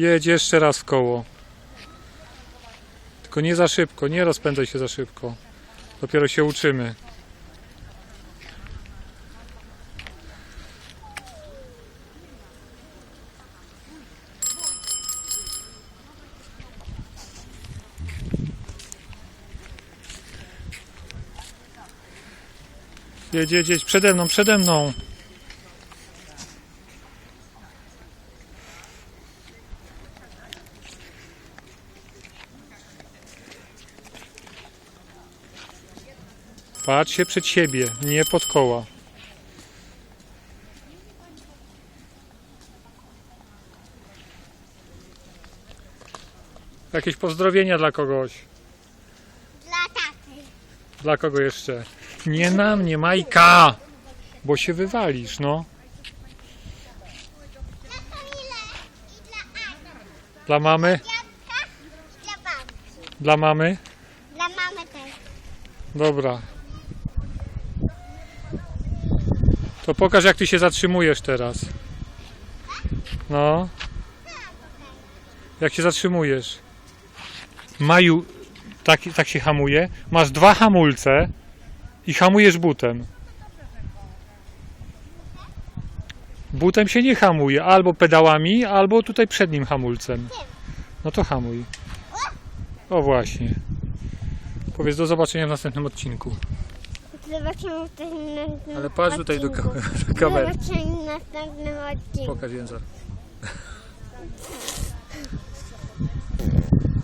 Jedź jeszcze raz w koło. Tylko nie za szybko, nie rozpędzaj się za szybko. Dopiero się uczymy. Jedź, jedź, jedź, przede mną, przede mną. Patrz się przed siebie, nie pod koła. Jakieś pozdrowienia dla kogoś. Dla taty. Dla kogo jeszcze? Nie na mnie, Majka! Bo się wywalisz, no. Dla Kamila i dla Ani. Dla mamy? I dla babci. Dla mamy? Dla mamy też. Dobra. To pokaż jak ty się zatrzymujesz teraz. No. Jak się zatrzymujesz? Maju, tak, tak się hamuje. Masz dwa hamulce i hamujesz butem. Butem się nie hamuje, albo pedałami, albo tutaj przednim hamulcem. No to hamuj. O właśnie. Powiedz do zobaczenia w następnym odcinku. Zobaczymy w następnym Ale patrz tutaj do, odcinku. kam- do kamery. Zobaczymy w następnym odcinku. Pokaż język.